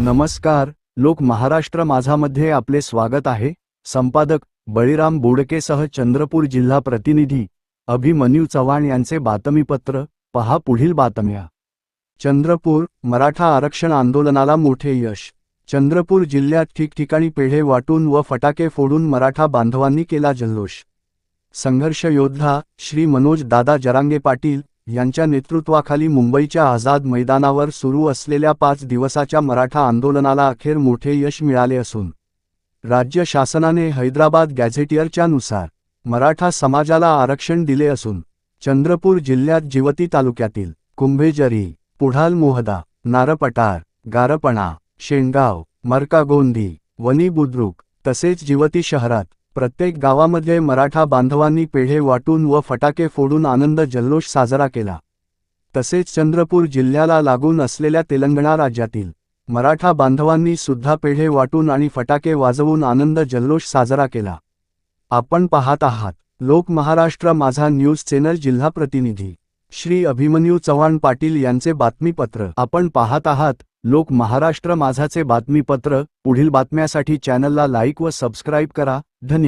नमस्कार लोक महाराष्ट्र माझामध्ये आपले स्वागत आहे. संपादक बळीराम बोडकेसह चंद्रपूर जिल्हा प्रतिनिधी अभिमन्यू चव्हाण यांचे बातमीपत्र पहा पुढील बातम्या. चंद्रपूर मराठा आरक्षण आंदोलनाला मोठे यश. चंद्रपूर जिल्ह्यात ठिकठिकाणी पेढे वाटून व फटाके फोडून मराठा बांधवांनी केला जल्लोष. संघर्ष योद्धा श्री मनोज दादा जरांगे पाटील यांच्या नेतृत्वाखाली मुंबईच्या आझाद मैदानावर सुरू असलेल्या पाच दिवसाच्या मराठा आंदोलनाला अखेर मोठे यश मिळाले असून राज्य शासनाने हैदराबाद गॅझेटियरच्या नुसार मराठा समाजाला आरक्षण दिले असून चंद्रपूर जिल्ह्यात जिवती तालुक्यातील कुंभेजरी पुढाल मोहदा नारपटार गारपणा शेंगाव मरकागोंदी वनी बुद्रुक तसेच जिवती शहरात प्रत्येक गावामध्ये मराठा बांधवांनी पेढे वाटून व फटाके फोडून आनंद जल्लोष साजरा केला. तसेच चंद्रपूर जिल्ह्याला लागून असलेल्या तेलंगणा राज्यातील मराठा बांधवांनी सुद्धा पेढे वाटून आणि फटाके वाजवून आनंद जल्लोष साजरा केला. आपण पाहत आहात. लोक महाराष्ट्र माझा न्यूज चॅनल जिल्हा प्रतिनिधी श्री अभिमन्यू चव्हाण पाटील यांचे बातमीपत्र. आपण पाहत आहात. लोक महाराष्ट्र माझाचे बातमीपत्र. पुढील बातम्यासाठी चॅनलला लाईक व सबस्क्राईब करा. धन्यवाद